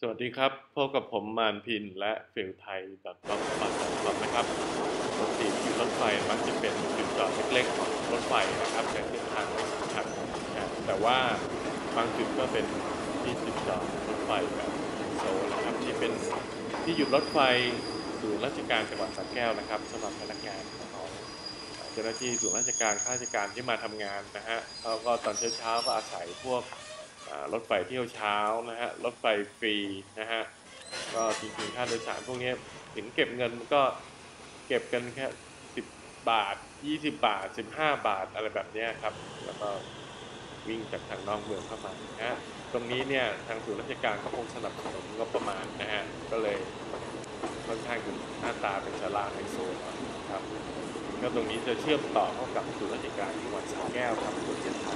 สวัสดีครับ พบกับผมมานพินและฟิลไทยดอทคอมบัตคอมนะครับปกติที่รถไฟมักจะเป็นจุดจอดเล็กๆของรถไฟนะครับในเส้นทางสำคัญนะแต่ว่าบางจุดก็เป็นที่จุดจอดรถไฟแบบโซนะครับที่เป็นที่หยุดรถไฟศูนย์ราชการจังหวัดสระแก้วนะครับสำหรับพนักงานของเจ้าหน้าที่ศูนย์ราชการข้าราชการที่มาทำงานนะฮะเขาก็ตอนเช้าๆก็อาศัยพวก รถไฟเที่ยวเช้านะฮะรถไฟฟรีนะฮะก็จริงๆค่าโดยสารพวกนี้ถึงเก็บเงินก็เก็บกันแค่10บาท20บาท15บาทอะไรแบบนี้ครับ แล้วก็วิ่งจากทางนอกเมืองเข้ามานะฮะตรงนี้เนี่ยทางศูนย์ราชการก็คงสนับสนุนงบประมาณนะฮะก็เลยค่อนข้างหน้าตาเป็นชาลาไฮโซนครับก็ตรงนี้จะเชื่อมต่อเข้ากับศูนย์ราชการจังหวัดสระแก้วครับส่วนเส้นทางราย